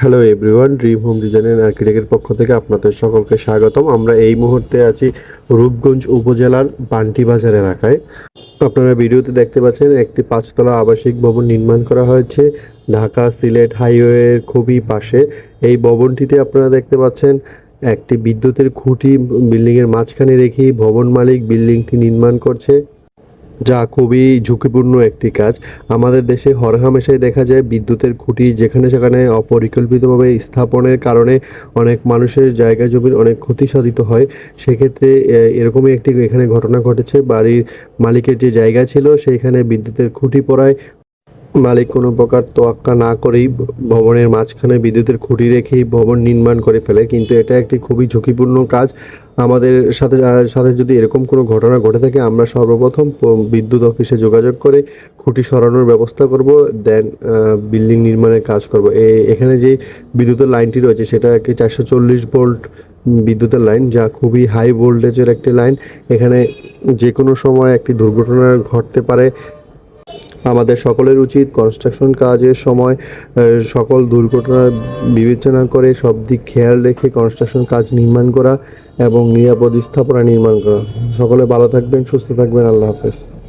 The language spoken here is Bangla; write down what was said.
Hello everyone dream home design and আর্কিটেক্টের পক্ষ থেকে আপনাদের সকলকে স্বাগতম। আমরা এই মুহূর্তে আছি রূপগঞ্জ উপজেলার বান্টি বাজার এলাকায়। আপনারা ভিডিওতে দেখতে পাচ্ছেন একটি পাঁচতলা আবাসিক ভবন নির্মাণ করা হয়েছে। ঢাকা সিলেট হাইওয়ের খুবই পাশে। এই ভবনটিতে আপনারা দেখতে পাচ্ছেন একটি বিদ্যুতের খুঁটি, বিল্ডিংয়ের মাঝখানে রেখেই ভবন মালিক বিল্ডিংটি নির্মাণ করছে। যা খুবই ঝুঁকিপূর্ণ একটি কাজ। আমাদের দেশে হরহামেশাই দেখা যায় বিদ্যুতের খুঁটি যেখানে সেখানে অপরিকল্পিতভাবে স্থাপনের কারণে অনেক মানুষের জায়গা জমির অনেক ক্ষতি সাধিত হয়। সেক্ষেত্রে এরকমই একটি এখানে ঘটনা ঘটেছে। বাড়ির মালিকের যে জায়গা ছিল, সেইখানে বিদ্যুতের খুঁটি পড়ায় মালিক কোনো প্রকার তোয়াক্কা না করেই ভবনের মাঝখানে বিদ্যুতের খুঁটি রেখেই ভবন নির্মাণ করে ফেলে, কিন্তু এটা একটি খুবই ঝুঁকিপূর্ণ কাজ। আমাদের সাথে সাথে যদি এরকম কোনো ঘটনা ঘটে থাকে, আমরা সর্বপ্রথম বিদ্যুৎ অফিসে যোগাযোগ করে খুঁটি সরানোর ব্যবস্থা করব, দেন বিল্ডিং নির্মাণের কাজ করব। এখানে যে বিদ্যুতের লাইনটি রয়েছে, সেটা একটি চারশো চল্লিশ ভোল্ট বিদ্যুতের লাইন, যা খুবই হাই ভোল্টেজের একটি লাইন। এখানে যে কোনো সময় একটি দুর্ঘটনা ঘটতে পারে আমাদের সকলের উচিত কনস্ট্রাকশন কাজের সময় সকল দুর্ঘটনা বিবেচনা করে সব দিক খেয়াল রেখে কনস্ট্রাকশন কাজ নির্মাণ করা এবং নিরাপদ স্থাপনা নির্মাণ করা। সকলে ভালো থাকবেন, সুস্থ থাকবেন, আল্লাহ হাফেজ।